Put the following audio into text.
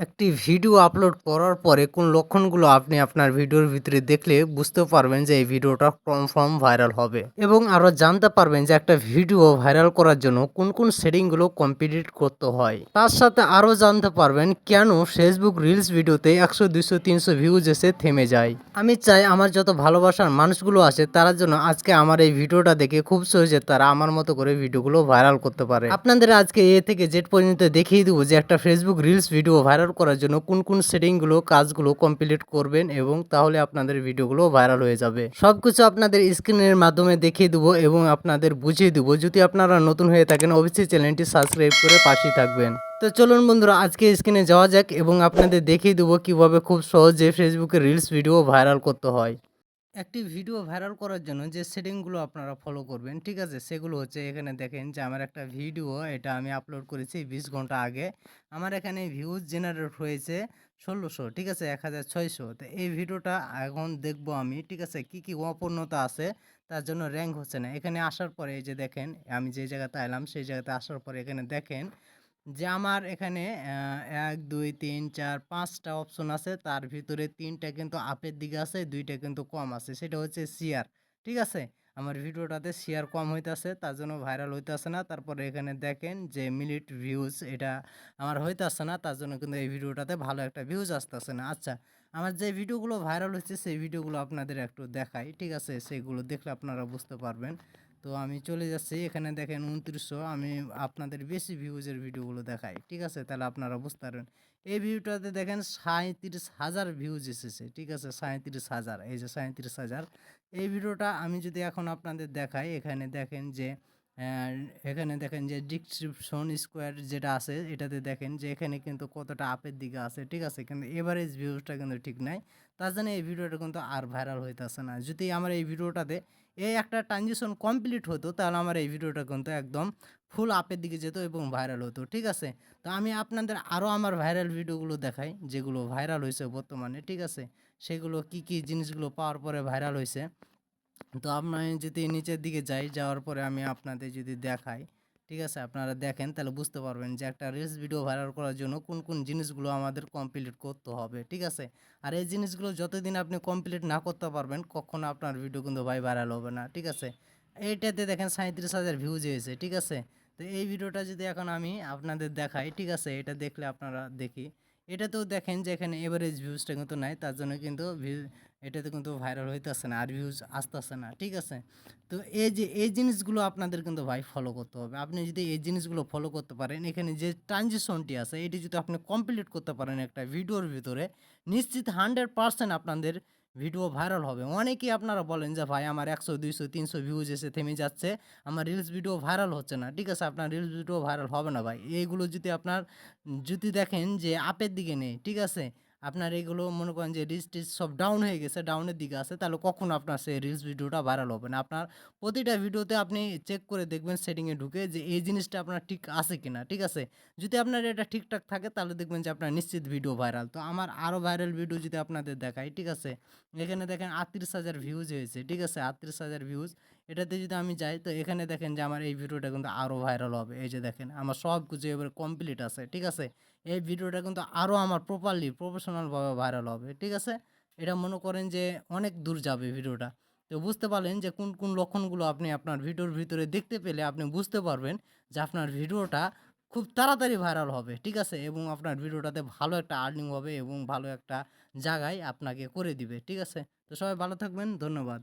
একটি video upload করার পরে কোন লক্ষণগুলো আপনি আপনার ভিডিওর ভিতরে দেখলে বুঝতে পারবেন যে এই ভিডিওটা কনফার্ম ভাইরাল হবে এবং আরও জানতে পারবেন যে একটা ভিডিও ভাইরাল করার জন্য কোন কোন সেটিংগুলো কমপ্লিট করতে হয়। তার সাথে আরও জানতে পারবেন কেন ফেসবুক রিলস ভিডিওতে একশো দুশো তিনশো ভিউজ এসে থেমে যায়। আমি চাই আমার যত ভালোবাসার মানুষগুলো আছে তার জন্য আজকে আমার এই ভিডিওটা দেখে খুব সহজে তারা আমার মতো করে ভিডিওগুলো ভাইরাল করতে পারে। আপনাদের আজকে এ থেকে জেড পর্যন্ত দেখিয়ে দেবো যে একটা ফেসবুক রিলস ভিডিও ভাইরাল করার জন্য কোন কোন সেটিংগুলো, কাজগুলো কমপ্লিট করবেন এবং তাহলে আপনাদের ভিডিওগুলো ভাইরাল হয়ে যাবে। সবকিছু আপনাদের স্ক্রিনের মাধ্যমে দেখিয়ে দেবো এবং আপনাদের বুঝিয়ে দেবো। যদি আপনারা নতুন হয়ে থাকেন, অবশ্যই চ্যানেলটি সাবস্ক্রাইব করে পাশেই থাকবেন। তো চলুন বন্ধুরা, আজকে স্ক্রিনে যাওয়া যাক এবং আপনাদের দেখিয়ে দেবো কীভাবে খুব সহজে ফেসবুকে রিলস ভিডিও ভাইরাল করতে হয়। একটি ভিডিও ভাইরাল করার জন্য যে সেটিংগুলো আপনারা ফলো করবেন, ঠিক আছে? সেগুলো হচ্ছে এখানে দেখেন যে আমার একটা ভিডিও, এটা আমি আপলোড করেছি বিশ ঘণ্টা আগে। আমার এখানে ভিউজ জেনারেট হয়েছে ষোলোশো, ঠিক আছে? এক হাজার ছয়শো। তো এই ভিডিওটা এখন দেখব আমি, ঠিক আছে? কি কি অপূর্ণতা আছে? তার জন্য র্যাঙ্ক হচ্ছে না। এখানে আসার পরে এই যে দেখেন, আমি যে জায়গাতে এলাম, সেই জায়গাতে আসার পরে এখানে দেখেন যে আমার এখানে এক, দুই, তিন, চার, পাঁচটা অপশন আছে। তার ভিতরে তিনটা কিন্তু আপের দিকে আছে, দুইটা কিন্তু কম আছে। সেটা হচ্ছে শেয়ার ঠিক আছে? আমার ভিডিওটাতে শেয়ার কম হইতাছে, তার জন্য ভাইরাল হইতাছে না। তারপরে এখানে দেখেন যে মিনিট ভিউজ এটা আমার হইতাছে না, তার জন্য কিন্তু এই ভিডিওটাতে ভালো একটা ভিউজ আসতেছে না। আচ্ছা আমার যে ভিডিওগুলো ভাইরাল হচ্ছে সেই ভিডিওগুলো আপনাদের একটু দেখাই, ঠিক আছে? সেগুলো দেখলে আপনারা বুঝতে পারবেন। তো আমি চলে যাচ্ছি। এখানে দেখেন উনত্রিশশো, আমি আপনাদের বেশি ভিউজের ভিডিওগুলো দেখাই, ঠিক আছে? তাহলে আপনারা বুঝতে পারবেন। এই ভিডিওটাতে দেখেন সাঁত্রিশ হাজার ভিউজ এসেছে, ঠিক আছে? সাঁত্রিশ হাজার, এই যে সাঁত্রিশ হাজার। এই ভিডিওটা আমি যদি এখন আপনাদের দেখাই, এখানে দেখেন যে এখানে দেখেন যে ডিসক্রিপশন স্কোয়ার যেটা আছে, এটাতে দেখেন যে এখানে কিন্তু কতটা আপের দিকে আছে, ঠিক আছে? কিন্তু এভারেজ ভিউজটা কিন্তু ঠিক নাই। তার জন্য এই ভিডিওটা কিন্তু আর ভাইরাল হইতেছে না। যদি আমার এই ভিডিওটাতে এই একটা ট্রানজিশন কমপ্লিট হতো, তাহলে আমার এই ভিডিওটা কিন্তু একদম ফুল আপের দিকে যেত এবং ভাইরাল হতো, ঠিক আছে? তো আমি আপনাদের আরও আমার ভাইরাল ভিডিওগুলো দেখাই, যেগুলো ভাইরাল হয়েছে বর্তমানে, ঠিক আছে? সেগুলো কি কি জিনিসগুলো পাওয়ার পরে ভাইরাল হয়েছে? তো আপনার যদি নিচের দিকে যাই, যাওয়ার পরে আমি আপনাদের যদি দেখাই ঠিক আছে? আপনারা দেখেন, তাহলে বুঝতে পারবেন যে একটা রিলস ভিডিও ভাইরাল করার জন্য কোন কোন জিনিসগুলো আমাদের কমপ্লিট করতে হবে, ঠিক আছে? আর এই জিনিসগুলো যতদিন আপনি কমপ্লিট না করতে পারবেন, কখনো আপনার ভিডিও কিন্তু ভাই ভাইরাল হবে না, ঠিক আছে? এইটাতে দেখেন সাঁত্রিশ হাজার ভিউজ হয়েছে, ঠিক আছে? তো এই ভিডিওটা যদি এখন আমি আপনাদের দেখাই, ঠিক আছে? এটা দেখলে আপনারা দেখি। এটাতেও দেখেন যে এখানে এভারেজ ভিউজটা কিন্তু নাই, তার জন্য কিন্তু এটাতে কিন্তু ভাইরাল হইতেছে না, আর ভিউজ আসতেছে না, ঠিক আছে? তো এই যে, এই জিনিসগুলো আপনাদের কিন্তু ভাই ফলো করতে হবে। আপনি যদি এই জিনিসগুলো ফলো করতে পারেন, এখানে যে ট্রানজেকশনটি আছে, এটি যদি আপনি কমপ্লিট করতে পারেন একটা ভিডিওর ভিতরে, নিশ্চিত হান্ড্রেড পার্সেন্ট আপনাদের ভিডিও ভাইরাল হবে। অনেকেই আপনারা বলেন যে, ভাই, আমার একশো, দুইশো, তিনশো ভিউজ এসে থেমে যাচ্ছে। আমার রিলস ভিডিও ভাইরাল হচ্ছে না। ঠিক আছে, আপনার রিলস ভিডিও ভাইরাল হবে না ভাই। এইগুলো যদি আপনার, যদি দেখেন যে, আপের দিকে নেই, ঠিক আছে? আপনার এগুলো মনে করেন যে রিলস টিলস সব ডাউন হয়ে গেছে ডাউনের দিকে আছে, তাহলে কখনো আপনার সেই রিলস ভিডিওটা ভাইরাল হবে না। আপনার প্রতিটা ভিডিওতে আপনি চেক করে দেখবেন সেটিংয়ে ঢুকে যে এই জিনিসটা আপনার ঠিক আছে কিনা, ঠিক আছে? যদি আপনার এটা ঠিকঠাক থাকে, তাহলে দেখবেন যে আপনার নিশ্চিত ভিডিও ভাইরাল তো আমার আরও ভাইরাল ভিডিও যদি আপনাদের দেখাই, ঠিক আছে? এখানে দেখেন আটত্রিশ হাজার ভিউজ হয়েছে, ঠিক আছে? আটত্রিশ হাজার ভিউজ এটাতে যদি আমি যাই, তো এখানে দেখেন যে আমার এই ভিডিওটা কিন্তু আরও ভাইরাল হবে। এই যে দেখেন, আমার সব কিছু এবারে কমপ্লিট আছে, ঠিক আছে? এই ভিডিওটা কিন্তু আরও আমার প্রপারলি প্রফেশনালভাবে ভাইরাল হবে, ঠিক আছে? এটা মনে করেন যে অনেক দূর যাবে ভিডিওটা। তো বুঝতে পারলেন যে কোন কোন লক্ষণগুলো আপনি আপনার ভিডিওর ভিতরে দেখতে পেলে আপনি বুঝতে পারবেন যে আপনার ভিডিওটা খুব তাড়াতাড়ি ভাইরাল হবে, ঠিক আছে? এবং আপনার ভিডিওটাতে ভালো একটা আর্নিং হবে এবং ভালো একটা জায়গায় আপনাকে করে দিবে, ঠিক আছে? তো সবাই ভালো থাকবেন, ধন্যবাদ।